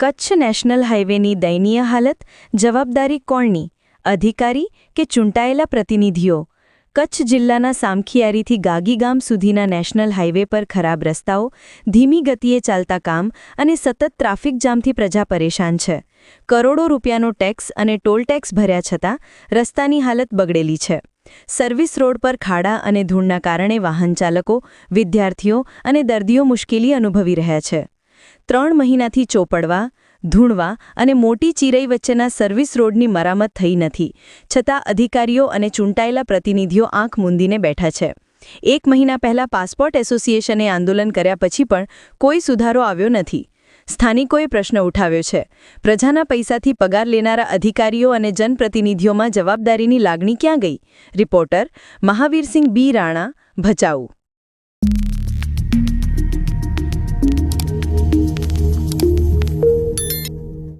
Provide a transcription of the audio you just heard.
Kutch national હાઈવેની દયનીય હાલત, જવાબદારી કોણની? અધિકારી કે ચૂંટાયેલા પ્રતિનિધિઓ? કચ્છ જિલ્લાના સામખિયારીથી ગાગીગામ સુધીના નેશનલ હાઈવે પર ખરાબ રસ્તાઓ, ધીમી ગતિએ ચાલતા કામ અને સતત ટ્રાફિક જામથી પ્રજા પરેશાન છે. કરોડો રૂપિયાનો ટેક્સ અને ટોલ ટેક્સ ભર્યા છતાં, રસ્તાની હાલત બગડેલી છે. સર્વિસ રોડ પર ખાડા અને ધૂળના કારણે વાહન ચાલકો વિદ્યાર્થીઓ અને દર્દીઓ મુશ્કેલી અનુભવી રહ્યા છે. ત્રણ મહિનાથી ચોપડવા, ધૂણવા અને મોટી ચિરઈ વચ્ચેના સર્વિસ રોડની મરામત થઈ નથી, છતાં અધિકારીઓ અને ચૂંટાયેલા પ્રતિનિધિઓ આંખ મૂંદીને બેઠા છે. એક મહિના પહેલા પાસપોર્ટ એસોસિએશને આંદોલન કર્યા પછી પણ કોઈ સુધારો આવ્યો નથી. સ્થાનિકોએ પ્રશ્ન ઉઠાવ્યો છે, પ્રજાના પૈસાથી પગાર લેનારા અધિકારીઓ અને જનપ્રતિનિધિઓમાં જવાબદારીની લાગણી ક્યાં ગઈ? Reporter Mahavirsinh B Rana, Bhachau.